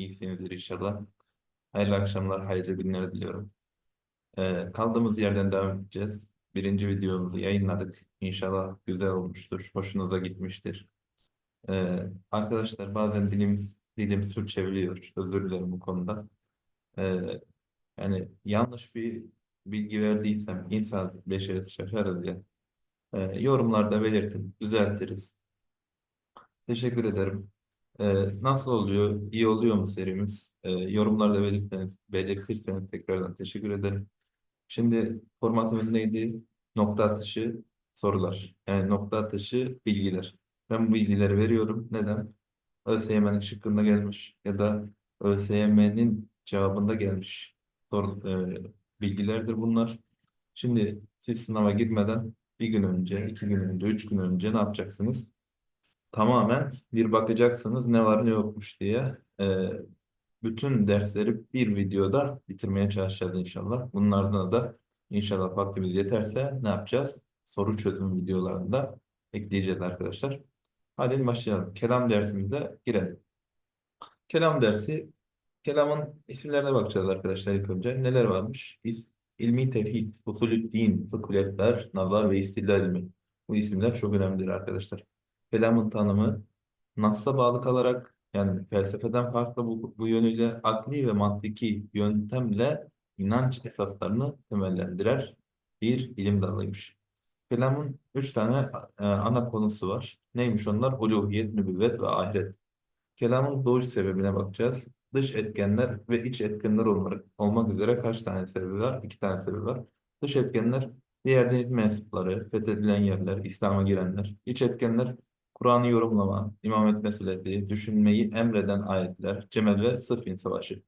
İyisinizdir inşallah. Hayırlı akşamlar, hayırlı günler diliyorum. Ee, kaldığımız yerden devam edeceğiz. Birinci videomuzu yayınladık. İnşallah güzel olmuştur, hoşunuza gitmiştir. Ee, arkadaşlar bazen dilimiz, dilim sürçebiliyor. Özür dilerim bu konuda. Ee, yani yanlış bir bilgi verdiysem insan beşeriz şaşarız ya. Ee, yorumlarda belirtin, düzeltiriz. Teşekkür ederim. Ee, nasıl oluyor? İyi oluyor mu serimiz? Ee, yorumlarda belirtirseniz, belirtirseniz tekrardan teşekkür ederim. Şimdi formatımız neydi? Nokta atışı sorular. Yani nokta atışı bilgiler. Ben bu bilgileri veriyorum. Neden? ÖSYM'nin şıkkında gelmiş ya da ÖSYM'nin cevabında gelmiş soru, e, bilgilerdir bunlar. Şimdi siz sınava girmeden bir gün önce, iki gün önce, üç gün önce ne yapacaksınız? Tamamen bir bakacaksınız ne var ne yokmuş diye. Ee, bütün dersleri bir videoda bitirmeye çalışacağız inşallah. Bunlardan da inşallah vaktimiz yeterse ne yapacağız? Soru çözüm videolarında ekleyeceğiz arkadaşlar. Hadi başlayalım. Kelam dersimize girelim. Kelam dersi, kelamın isimlerine bakacağız arkadaşlar ilk önce. Neler varmış? İs, ilmi tevhid, usulü din, fıkıhlar, nazar ve istidlal ilmi. Bu isimler çok önemlidir arkadaşlar. Kelamın tanımı, Nas'a bağlı kalarak yani felsefeden farklı bu, bu yönüyle akli ve mantıki yöntemle inanç esaslarını temellendirer bir ilim dalıymış. Kelamın üç tane e, ana konusu var. Neymiş onlar? Uluhiyet, nübüvvet ve ahiret. Kelamın doğuş sebebine bakacağız. Dış etkenler ve iç etkenler olmak, olmak üzere kaç tane sebebi var? İki tane sebebi var. Dış etkenler diğer din mensupları, fethedilen yerler, İslam'a girenler. İç etkenler Kur'an'ı yorumlama, imamet meselesi, düşünmeyi emreden ayetler, Cemel ve Sıffin Savaşı.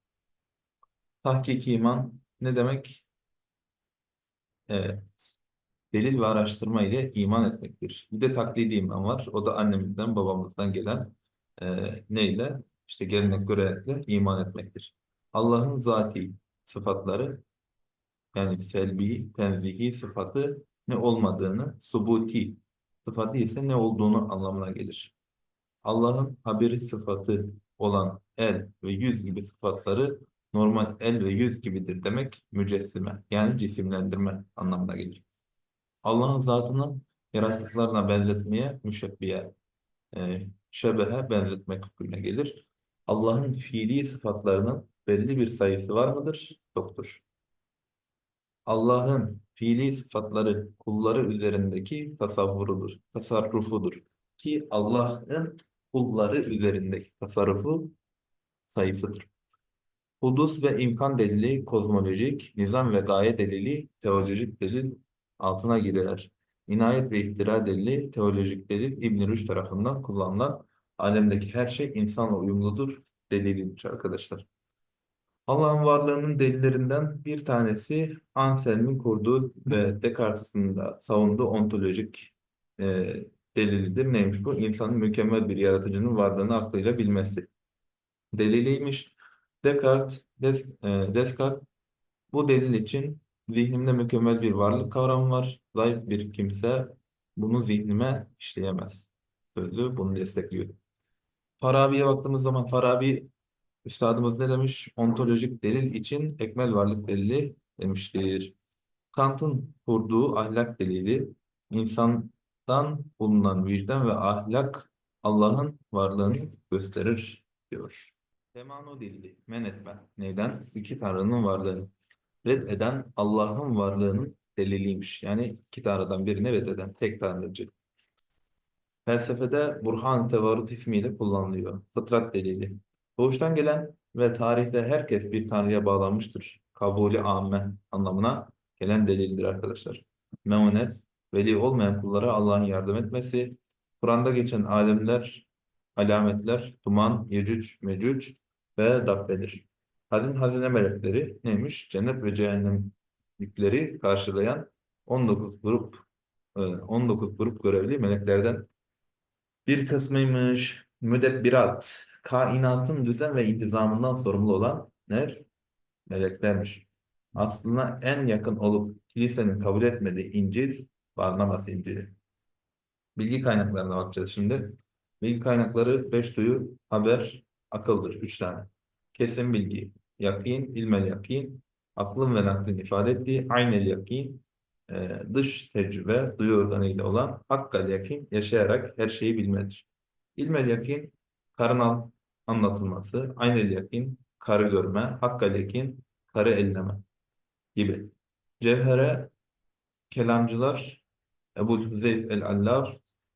Tahkiki iman ne demek? Evet. Delil ve araştırma ile iman etmektir. Bir de taklidi iman var. O da annemizden, babamızdan gelen e, neyle? İşte gelenek görenekle iman etmektir. Allah'ın zati sıfatları yani selbi, tenzihi sıfatı ne olmadığını, subuti sıfatı ise ne olduğunu anlamına gelir. Allah'ın haberi sıfatı olan el ve yüz gibi sıfatları normal el ve yüz gibidir demek mücessime yani cisimlendirme anlamına gelir. Allah'ın zatını yaratıklarına benzetmeye müşebbiye, e, şebehe benzetmek hükmüne gelir. Allah'ın fiili sıfatlarının belli bir sayısı var mıdır? Yoktur. Allah'ın fiili sıfatları kulları üzerindeki tasavvurudur, tasarrufudur. Ki Allah'ın kulları üzerindeki tasarrufu sayısıdır. Hudus ve imkan delili kozmolojik, nizam ve gaye delili teolojik delil altına girer. İnayet ve ihtira delili teolojik delil İbn-i Rüşd tarafından kullanılan alemdeki her şey insanla uyumludur delilidir arkadaşlar. Allah'ın varlığının delillerinden bir tanesi Anselm'in kurduğu ve Descartes'in de savunduğu ontolojik e, delilidir. Neymiş bu? İnsanın mükemmel bir yaratıcının varlığını aklıyla bilmesi. Deliliymiş. Descartes, Des, e, Descartes bu delil için zihnimde mükemmel bir varlık kavramı var. Zayıf bir kimse bunu zihnime işleyemez. Sözü bunu destekliyor. Farabi'ye baktığımız zaman Farabi Üstadımız ne demiş? Ontolojik delil için ekmel varlık delili demiştir. Kant'ın kurduğu ahlak delili insandan bulunan vicdan ve ahlak Allah'ın varlığını gösterir diyor. Temano delili, men etme. Neyden? İki tanrının varlığını. Reddeden Allah'ın varlığının deliliymiş. Yani iki tanrıdan birini reddeden tek tanrıcı. Felsefede Burhan Tevarut ismiyle kullanılıyor. Fıtrat delili. Doğuştan gelen ve tarihte herkes bir tanrıya bağlanmıştır. Kabulü amme anlamına gelen delildir arkadaşlar. Meunet, veli olmayan kullara Allah'ın yardım etmesi, Kur'an'da geçen alemler, alametler, duman, yecüc, mecüc ve dabbedir. Hazin hazine melekleri neymiş? Cennet ve cehennemlikleri karşılayan 19 grup 19 grup görevli meleklerden bir kısmıymış. Müdebbirat, kainatın düzen ve intizamından sorumlu olan ner? Meleklermiş. Aslında en yakın olup kilisenin kabul etmediği İncil, Barnabas İncil'i. Bilgi kaynaklarına bakacağız şimdi. Bilgi kaynakları beş duyu, haber, akıldır. Üç tane. kesin bilgi, yakin, ilmel yakin, aklın ve naklin ifade ettiği aynel yakin, e, dış tecrübe, duyu organıyla olan hakkal yakin, yaşayarak her şeyi bilmedir. İlmel yakin, karın anlatılması, aynel yakin, karı görme, hakkal yakin, karı elleme gibi. Cevhere kelamcılar Ebu Hüzeyf el-Allaf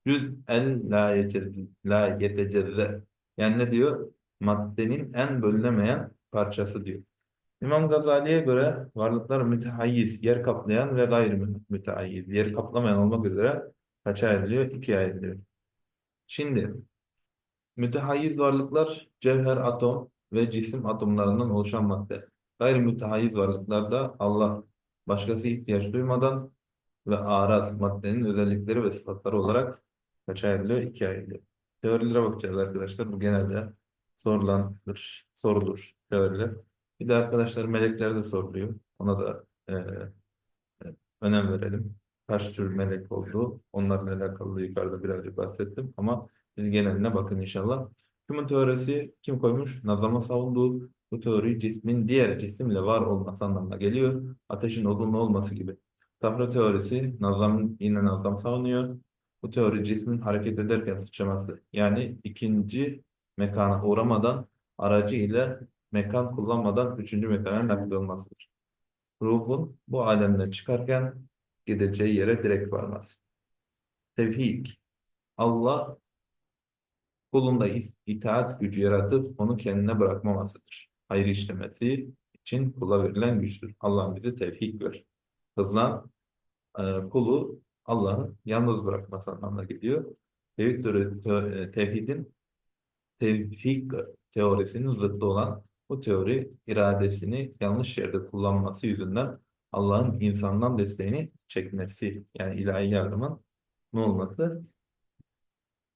cüz'en la yetecezze, la yetecezze. Yani ne diyor? Maddenin en bölünemeyen parçası diyor. İmam Gazali'ye göre varlıklar mütehayiz, yer kaplayan ve gayri mütehayiz, yer kaplamayan olmak üzere kaça ayrılıyor? İkiye ayrılıyor. Şimdi mütehayiz varlıklar cevher atom ve cisim atomlarından oluşan madde. Gayri mütehayiz varlıklarda Allah başkası ihtiyaç duymadan ve araz maddenin özellikleri ve sıfatları olarak kaça ayrılıyor? İkiye ayrılıyor. Teorilere bakacağız arkadaşlar. Bu genelde sorulanır, sorulur teoriler. Bir de arkadaşlar melekler de soruluyor. Ona da e, e, önem verelim. Kaç tür melek olduğu, onlarla alakalı yukarıda birazcık bahsettim ama siz geneline bakın inşallah. Kimin teorisi kim koymuş? Nazama savunduğu bu teori cismin diğer cisimle var olması anlamına geliyor. Ateşin odunlu olması gibi. Tafra teorisi nazam, yine nazam savunuyor. Bu teori cismin hareket ederken sıçraması. Yani ikinci mekana uğramadan aracı ile mekan kullanmadan üçüncü mekana nakledilmesidir. Ruhun bu alemden çıkarken gideceği yere direkt varmaz. Tevhid. Allah kulunda itaat gücü yaratıp onu kendine bırakmamasıdır. Hayır işlemesi için kula verilen güçtür. Allah'ın bize tevhid ver. Kızılan e, kulu Allah'ın yalnız bırakması anlamına geliyor. Tevhid, te, tevhidin tevhid teorisinin zıttı olan bu teori iradesini yanlış yerde kullanması yüzünden Allah'ın insandan desteğini çekmesi yani ilahi yardımın ne olması?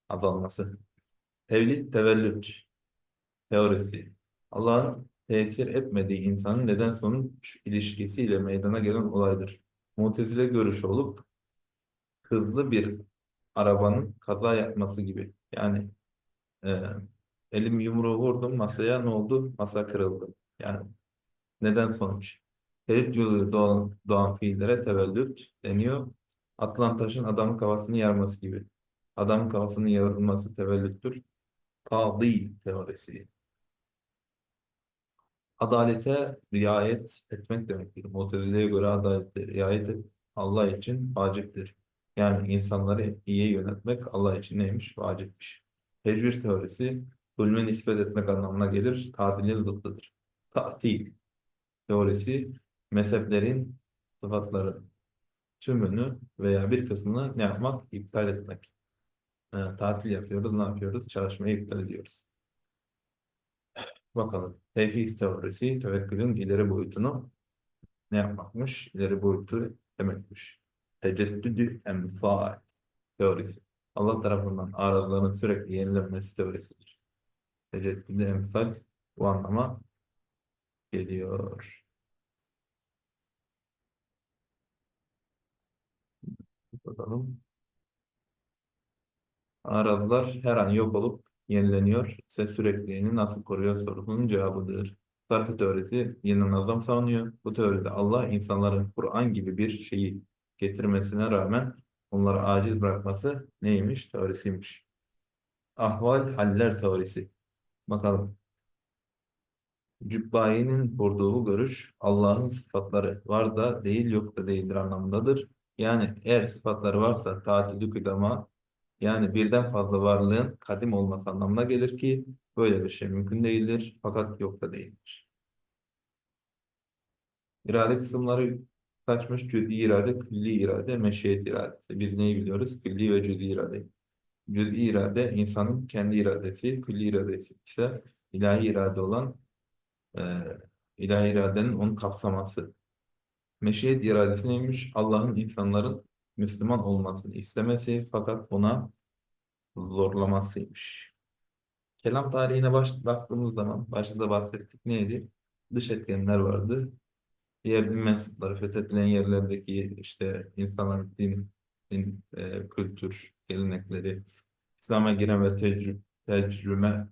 Azalması. Tevlid tevellüt teorisi. Allah'ın tesir etmediği insanın neden sonuç ilişkisiyle meydana gelen olaydır. Mutezile görüşü olup hızlı bir arabanın kaza yapması gibi. Yani e, elim yumruğu vurdum masaya ne oldu? Masa kırıldı. Yani neden sonuç? Terit yoluyla doğan, doğan fiillere tevellüt deniyor. Atılan taşın adamın kafasını yarması gibi. Adamın kafasının yarılması tevellüttür. Tadi teorisi. Adalete riayet etmek demektir. Mutezile'ye göre adalete riayet et, Allah için vaciptir. Yani insanları iyi yönetmek Allah için neymiş? Vacipmiş. Tecvir teorisi zulme nispet etmek anlamına gelir. Tadilin zıttıdır. Ta'til teorisi mezheplerin sıfatları tümünü veya bir kısmını ne yapmak? İptal etmek. Tatil yapıyoruz, ne yapıyoruz? Çalışmayı iptal ediyoruz. Bakalım. Tevhid teorisi tevekkülün ileri boyutunu ne yapmakmış? İleri boyutu demekmiş. Teceddüdü emfal teorisi. Allah tarafından aralarının sürekli yenilenmesi teorisidir. Teceddüdü emsal bu anlama geliyor. Bakalım. Arazlar her an yok olup yenileniyor ise sürekliliğini nasıl koruyor sorusunun cevabıdır. Sarf teorisi yeni nazam savunuyor. Bu teoride Allah insanların Kur'an gibi bir şeyi getirmesine rağmen onları aciz bırakması neymiş? Teorisiymiş. Ahval haller teorisi. Bakalım. Cübbayi'nin kurduğu bu görüş Allah'ın sıfatları var da değil yok da değildir anlamındadır. Yani eğer sıfatları varsa tatilü kıdama yani birden fazla varlığın kadim olması anlamına gelir ki böyle bir şey mümkün değildir fakat yok da değildir. İrade kısımları kaçmış? Cüz'i irade, külli irade, meşiyet iradesi. Biz neyi biliyoruz? Külli ve cüz'i irade. Cüz'i irade insanın kendi iradesi, külli iradesi ise ilahi irade olan e, ilahi iradenin onu kapsaması. Meşiyet iradesi neymiş? Allah'ın insanların Müslüman olmasını istemesi fakat buna zorlamasıymış. Kelam tarihine baş, baktığımız zaman başta da bahsettik neydi? Dış etkenler vardı. Diğer din mensupları fethedilen yerlerdeki işte insanların din, din e, kültür, gelenekleri, İslam'a giren ve tecrübe, tecrüme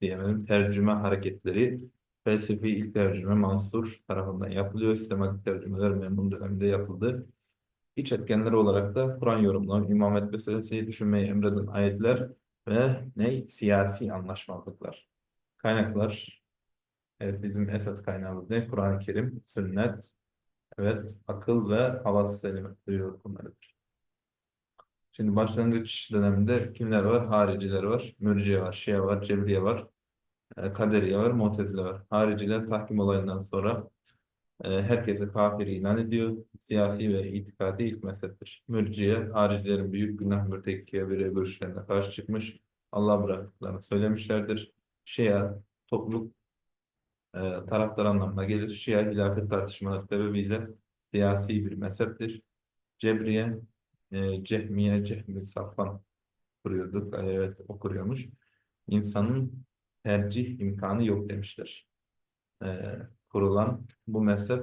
diyemedim, tercüme hareketleri Felsefi ilk tercüme Mansur tarafından yapılıyor. Sistematik tercümeler Memnun döneminde yapıldı. İç etkenleri olarak da Kur'an yorumları, imamet meselesi, düşünmeyi emreden ayetler ve ne? Siyasi anlaşmazlıklar. Kaynaklar, evet bizim esas kaynağımız ne? Kur'an-ı Kerim, sünnet, evet akıl ve havas diyor bunlardır. Şimdi başlangıç döneminde kimler var? Hariciler var, Mürciye var, Şia var, Cebriye var, e, Kaderiye var, Mu'tezile var. Hariciler tahkim olayından sonra e, herkesi kafir ilan ediyor. Siyasi ve itikadi ilk mezheptir. Mürciye, haricilerin büyük günah mürtekkiye bir görüşlerine karşı çıkmış. Allah bıraktıklarını söylemişlerdir. Şia, topluluk e, taraftar anlamına gelir. Şia hilafet tartışmaları sebebiyle siyasi bir mezheptir. Cebriye, e, Cehmiye, Cehmi, Safvan kuruyorduk. E, Evet, o. İnsanın tercih imkanı yok demişler. E, kurulan bu mezhep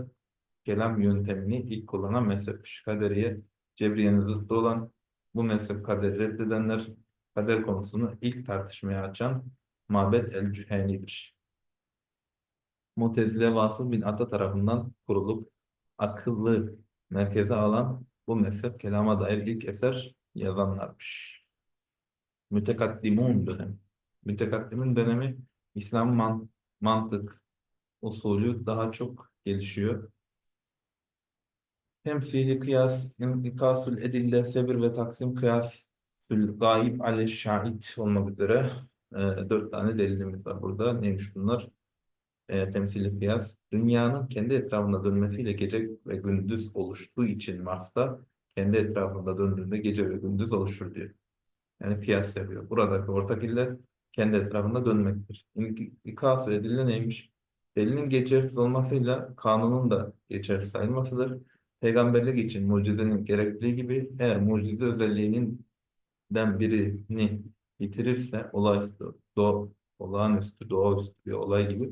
kelam yöntemini ilk kullanan mezhepmiş. Kaderiye, Cebriye'nin zıttı olan bu mezhep kaderi reddedenler kader konusunu ilk tartışmaya açan Mabed el-Cüheni'dir. Mutezile Vasıl bin Ata tarafından kurulup akıllı merkeze alan bu mezhep kelama dair ilk eser yazanlarmış. Mütekaddimun dönemi. Mütekaddimun dönemi İslam man mantık usulü daha çok gelişiyor. Temsili kıyas, intikasül edille, sebir ve taksim kıyas, gayb ale şahit olmak üzere e, dört tane delilimiz var burada. Neymiş bunlar? E, temsili kıyas, dünyanın kendi etrafında dönmesiyle gece ve gündüz oluştuğu için Mars'ta kendi etrafında döndüğünde gece ve gündüz oluşur diyor. Yani kıyas yapıyor. Buradaki ortak illet kendi etrafında dönmektir. İkası edille neymiş? Delinin geçersiz olmasıyla kanunun da geçersiz sayılmasıdır. Peygamberlik için mucizenin gerekliliği gibi eğer mucize özelliğinin den birini yitirirse olağanüstü, do, olağanüstü, doğaüstü bir olay gibi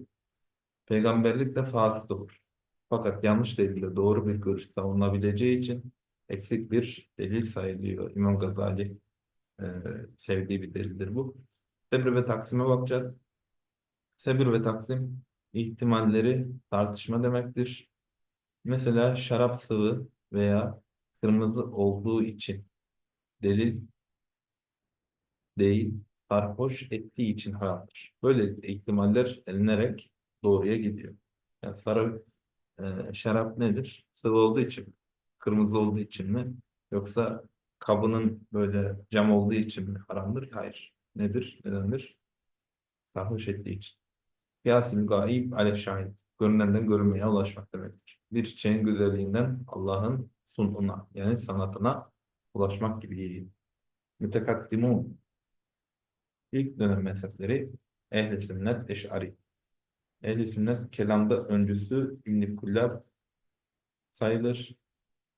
peygamberlik de fasit olur. Fakat yanlış delille doğru bir görüş savunabileceği için eksik bir delil sayılıyor. İmam Gazali e, sevdiği bir delildir bu. Sebir ve Taksim'e bakacağız. Sebir ve Taksim ihtimalleri tartışma demektir. Mesela şarap sıvı veya kırmızı olduğu için delil değil, sarhoş ettiği için haramdır. Böyle ihtimaller elinerek doğruya gidiyor. Yani sarı e, şarap nedir? Sıvı olduğu için? Kırmızı olduğu için mi? Yoksa kabının böyle cam olduğu için mi haramdır? Hayır. Nedir? Nedendir? Sarhoş ettiği için. Yasin gaib ale şahit. Görünenden görünmeye ulaşmak demektir. Bir çiçeğin güzelliğinden Allah'ın sununa yani sanatına ulaşmak gibi. Mütekaddimun. İlk dönem mezhepleri ehl-i sünnet eş'ari. Ehl-i sünnet kelamda öncüsü İbn-i sayılır.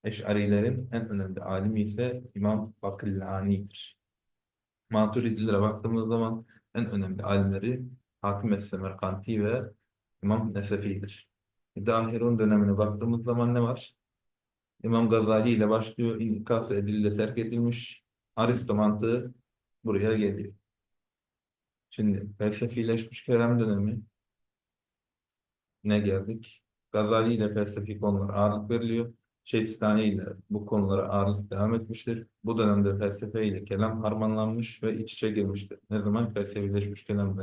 Eş'arilerin en önemli alimi ise İmam Bakillani'dir. Maturidilere baktığımız zaman en önemli alimleri Hakim Es-Semerkanti ve İmam Nesefi'dir. Dahirun dönemine baktığımız zaman ne var? İmam Gazali ile başlıyor. İnkası edilde terk edilmiş. Aristo mantığı buraya geliyor. Şimdi felsefileşmiş kelam dönemi ne geldik? Gazali ile felsefi konulara ağırlık veriliyor. Şeyhistani ile bu konulara ağırlık devam etmiştir. Bu dönemde felsefe ile kelam harmanlanmış ve iç içe girmiştir. Ne zaman? Felsefileşmiş kelam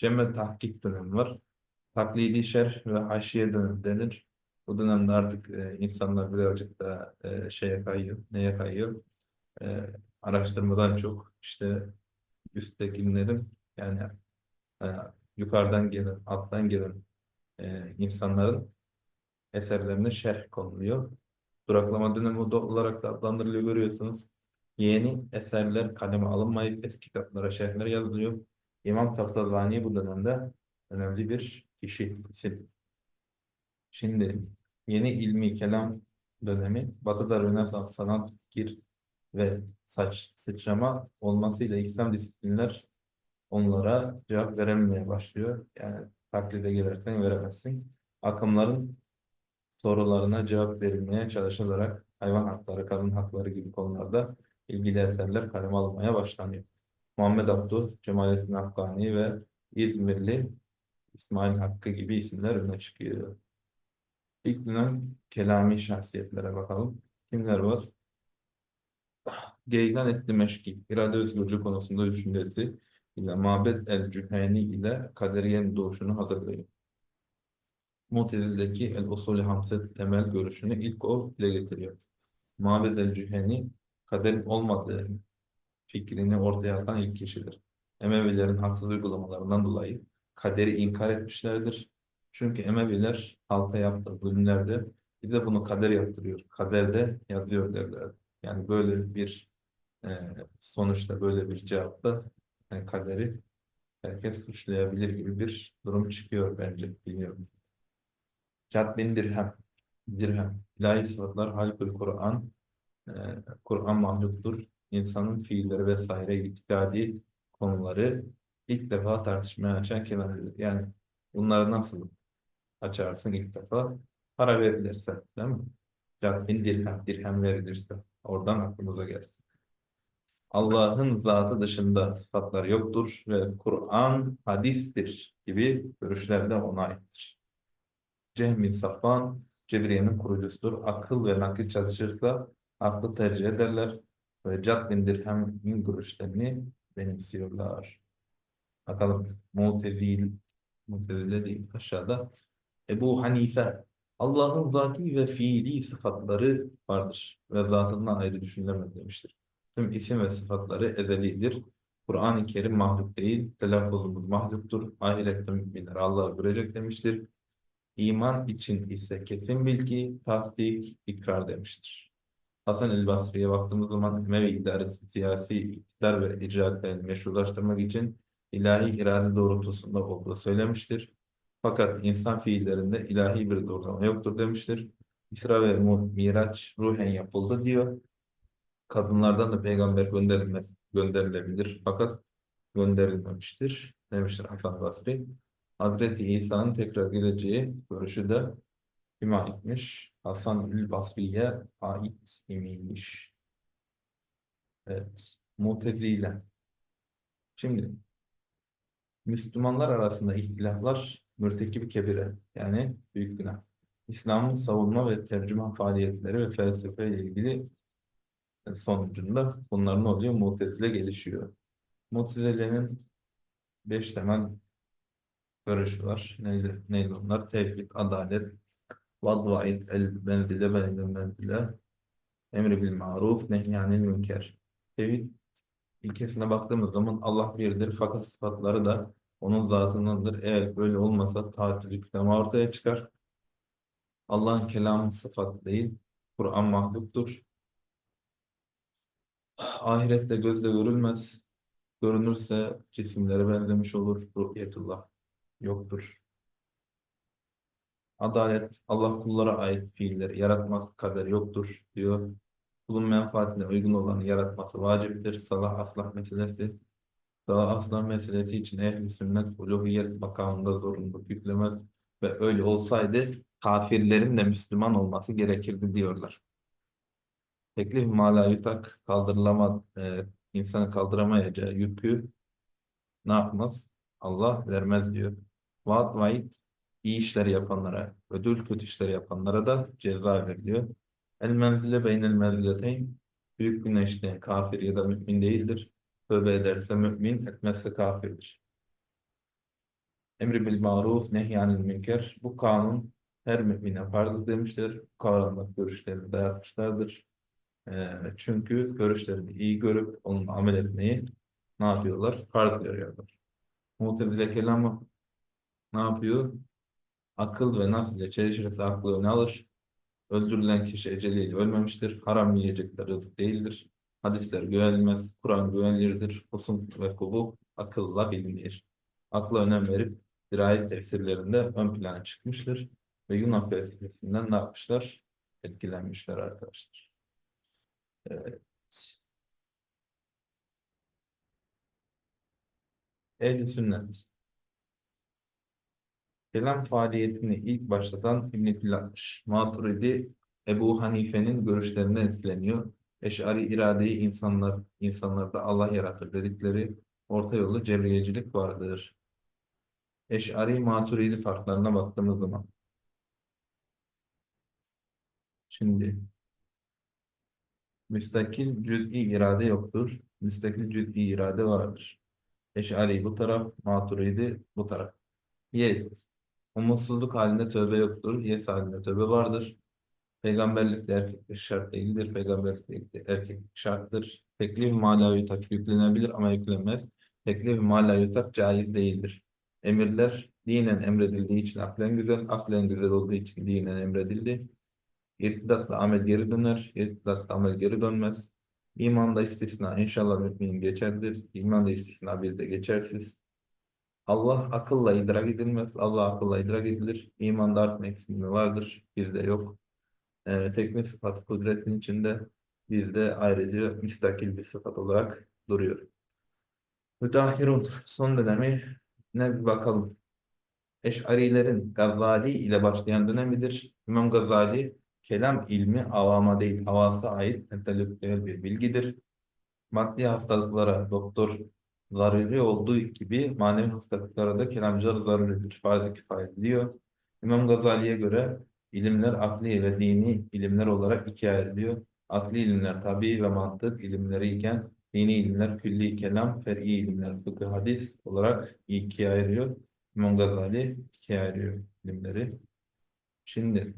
Cemme tahkik dönemi var. Taklidi şerh ve haşiye dönemi denir. Bu dönemde artık e, insanlar birazcık da e, şeye kayıyor. Neye kayıyor? E, araştırmadan çok işte üsttekilerin yani e, yukarıdan gelen, alttan gelen e, insanların eserlerine şerh konuluyor. Duraklama dönemi olarak da adlandırılıyor görüyorsunuz. Yeni eserler kaleme alınmayıp eski kitaplara şerhler yazılıyor. İmam Taftazani bu dönemde önemli bir kişi. Şimdi yeni ilmi kelam dönemi Batı'da Rönesans, sanat, fikir ve saç sıçrama olmasıyla İslam disiplinler onlara cevap verememeye başlıyor. Yani taklide girersen veremezsin. Akımların sorularına cevap verilmeye çalışılarak hayvan hakları, kadın hakları gibi konularda ilgili eserler kaleme alınmaya başlanıyor. Muhammed Abduh, Cemalettin Afgani ve İzmirli İsmail Hakkı gibi isimler öne çıkıyor. İlk dönem kelami şahsiyetlere bakalım. Kimler var? Geylan et-Dimeşki, irade özgürlüğü konusunda düşüncesi ile Mabed el-Cüheni ile kaderiyenin doğuşunu hazırlıyor. Mu'tezile'deki el-Usul-i Hamse temel görüşünü ilk o dile getiriyor. Mabed el-Cüheni kaderin olmadığı fikrini ortaya atan ilk kişidir. Emevilerin haksız uygulamalarından dolayı kaderi inkar etmişlerdir. Çünkü Emeviler halka yaptığı zulümlerde bir de bunu kader yaptırıyor. Kaderde yazıyor derler. Yani böyle bir e, sonuçta böyle bir cevapta e, kaderi herkes suçlayabilir gibi bir durum çıkıyor bence. Bilmiyorum. Cat bin dirhem. Dirhem. İlahi sıfatlar halkül Kur'an. e, Kur'an mahluktur. İnsanın fiilleri vesaire itikadi konuları ilk defa tartışmaya açan kelamdır. Yani bunları nasıl açarsın ilk defa? Para verilirse, değil mi? Cat bin dirhem, dirhem verilirse. Oradan aklımıza gelsin. Allah'ın zatı dışında sıfatlar yoktur ve Kur'an hadistir gibi görüşler de ona aittir. Cehm bin Safvan, Cebriye'nin kurucusudur. Akıl ve nakil çalışırsa aklı tercih ederler ve Cad bin Dirhem'in görüşlerini benimsiyorlar. Bakalım Mu'tezil, Mu'tezile değil aşağıda. Ebu Hanife, Allah'ın zati ve fiili sıfatları vardır ve zatından ayrı düşünülemez demiştir. Tüm isim ve sıfatları ezelidir. Kur'an-ı Kerim mahluk değil, telaffuzumuz mahluktur. Ahirette müminler Allah'ı görecek demiştir. İman için ise kesin bilgi, tasdik, ikrar demiştir. Hasan el Basri'ye baktığımız zaman Emevi idaresi siyasi iktidar ve icraatlerini meşrulaştırmak için ilahi irade doğrultusunda olduğu söylemiştir. Fakat insan fiillerinde ilahi bir zorlama yoktur demiştir. İsra ve Miraç ruhen yapıldı diyor. Kadınlardan da peygamber gönderilmez, gönderilebilir fakat gönderilmemiştir demiştir Hasan Basri. Hazreti İsa'nın tekrar geleceği görüşü de kime aitmiş? Hasan-ül Basri'ye ait imiş. Evet. Mutezile. Şimdi Müslümanlar arasında ihtilaflar mürtekib kebire yani büyük günah. İslam'ın savunma ve tercüman faaliyetleri ve felsefe ile ilgili sonucunda bunlar ne oluyor? Mutezile gelişiyor. Mutezile'nin beş temel görüşü var. Neydi, neydi onlar? Tevhid, adalet, vad vaid, el menzile, beynel menzile, emri bil maruf, nehyanil münker. Tevhid ilkesine baktığımız zaman Allah birdir fakat sıfatları da onun zatındandır. Eğer böyle olmasa tatil yükleme ortaya çıkar. Allah'ın kelamı sıfat değil. Kur'an mahluktur. Ahirette gözle görülmez. Görünürse cisimlere benzemiş olur. Ruhiyetullah yoktur. Adalet Allah kullara ait fiilleri yaratmaz kader yoktur diyor. Kulun menfaatine uygun olanı yaratması vaciptir. Salah aslah meselesi. Salah aslah meselesi için ehli sünnet uluhiyet makamında zorunluluk yüklemez ve öyle olsaydı kafirlerin de Müslüman olması gerekirdi diyorlar. Teklif malayutak kaldırılama e, insanı kaldıramayacağı yükü ne yapmaz? Allah vermez diyor. Vaat vaid iyi işleri yapanlara, ödül kötü işleri yapanlara da ceza veriliyor. El menzile beynel menzileteyn büyük güneşte kafir ya da mümin değildir. Tövbe ederse mümin, etmezse kafirdir. Emri bil maruf, nehyanil münker. Bu kanun her mümine farzdır demişler. Bu kavramda görüşlerini dayatmışlardır. Ee, çünkü görüşlerini iyi görüp onunla amel etmeyi ne yapıyorlar? Farz görüyorlar. Mu'tezile kelamı ne yapıyor? Akıl ve nafs ile çelişirse aklı öne alır. Öldürülen kişi eceliyle ölmemiştir. Haram yiyecekler rızık değildir. Hadisler güvenilmez. Kur'an güvenilirdir. Husun ve kubu akılla bilinir. Akla önem verip dirayet tefsirlerinde ön plana çıkmıştır. Ve Yunan felsefesinden ne yapmışlar? Etkilenmişler arkadaşlar. Evet. Ehl-i sünnet. Kelam faaliyetini ilk başlatan İbn-i. Maturidi Ebu Hanife'nin görüşlerinden etkileniyor. Eş'ari iradeyi insanlar, insanlarda Allah yaratır dedikleri orta yolu cebriyecilik vardır. Eş'ari Maturidi farklarına baktığımız zaman. Şimdi müstakil cüz'i irade yoktur. Müstakil cüz'i irade vardır. Eş'ari bu taraf, Maturidi bu taraf. Yes. Umutsuzluk halinde tövbe yoktur. Yes halinde tövbe vardır. Peygamberlikte erkeklik şart değildir. Peygamberlikte erkeklik şarttır. Teklif mala yutak yüklenebilir ama yüklenmez. Teklif mala yutak caiz değildir. Emirler dinen emredildiği için aklen güzel, aklen güzel olduğu için dinen emredildi. İrtidatla amel geri döner, irtidatla amel geri dönmez. İmanda istisna inşallah mümin geçerlidir. İmanda istisna bir de geçersiz. Allah akılla idrak edilmez. Allah akılla idrak edilir. İmanda artma eksilme vardır. Bizde yok. Ee, teknik sıfat kudretin içinde bizde ayrıca müstakil bir sıfat olarak duruyor. Müteahhirun son dönemi ne bir bakalım. Eş'arilerin Gazali ile başlayan dönemidir. İmam Gazali kelam ilmi avama değil havasa ait entelektüel bir bilgidir. Maddi hastalıklara doktor zaruri olduğu gibi manevi hastalıklara da kelamcılar zaruridir. Farz-ı kifaye diyor. İmam Gazali'ye göre ilimler akli ve dini ilimler olarak ikiye ayrılıyor. Akli ilimler tabi ve mantık ilimleri iken dini ilimler külli kelam, fer'i ilimler fıkıh hadis olarak ikiye ayırıyor. İmam Gazali ikiye ayırıyor ilimleri. Şimdi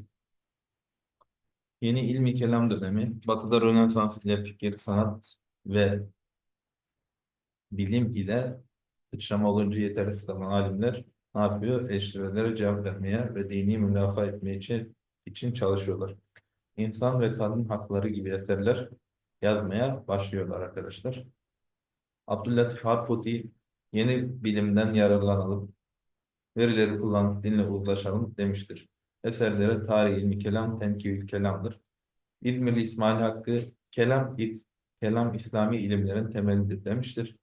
yeni ilmi kelam dönemi Batı'da Rönesans ile fikir, sanat ve bilim ile sıçrama olunca yetersiz kalan alimler ne yapıyor? Eleştirilere cevap vermeye ve dini müdafaa etmeye için, için çalışıyorlar. İnsan ve kadın hakları gibi eserler yazmaya başlıyorlar arkadaşlar. Abdüllatif Harpoti yeni bilimden yararlanalım, verileri kullanıp dinle uzlaşalım demiştir. Eserleri tarih ilmi kelam, tenkivül kelamdır. İzmirli İsmail Hakkı kelam, kelam İslami ilimlerin temelidir demiştir.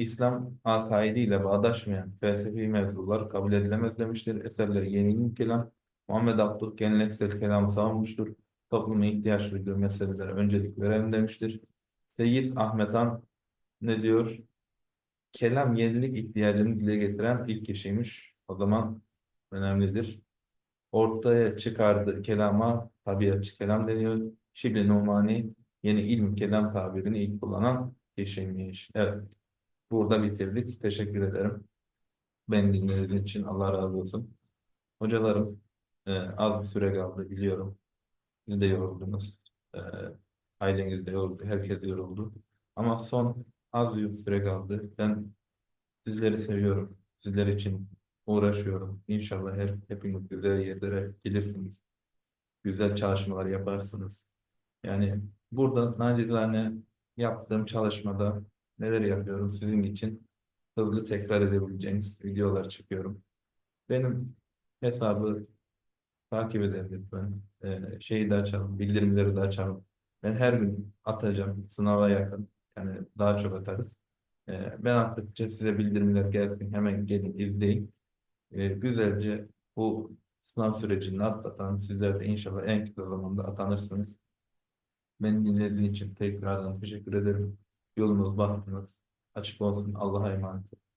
İslam akaidiyle bağdaşmayan felsefi mevzular kabul edilemez demiştir. Eserleri yeni kelam, Muhammed Abdülk geleneksel kelamı savunmuştur. Toplumun ihtiyaç duyduğu meselelere öncelik verelim demiştir. Seyyid Ahmet Han ne diyor? Kelam yenilik ihtiyacını dile getiren ilk kişiymiş. O zaman önemlidir. Ortaya çıkardığı kelama tabiatçı kelam deniyor. Şibli Numani yeni ilm kelam tabirini ilk kullanan kişiymiş. Evet. Burada bitirdik. Teşekkür ederim. Beni dinlediğiniz için Allah razı olsun. Hocalarım e, az bir süre kaldı biliyorum. Siz de yoruldunuz. E, aileniz de yoruldu. Herkes yoruldu. Ama son az bir süre kaldı. Ben sizleri seviyorum. Sizler için uğraşıyorum. İnşallah her, hepiniz güzel yerlere gelirsiniz. Güzel çalışmalar yaparsınız. Yani burada nacizane yaptığım çalışmada neler yapıyorum sizin için hızlı tekrar edebileceğiniz videolar çekiyorum. Benim hesabı takip edin lütfen. Ee, şeyi de açalım, bildirimleri de açalım. Ben her gün atacağım sınava yakın. Yani daha çok atarız. Ee, ben attıkça size bildirimler gelsin. Hemen gelin izleyin. Ee, güzelce bu sınav sürecini atlatan sizler de inşallah en kısa zamanda atanırsınız. Beni dinlediğiniz için tekrardan teşekkür ederim. Yolunuz bahtınız açık olsun. Allah'a emanet olun.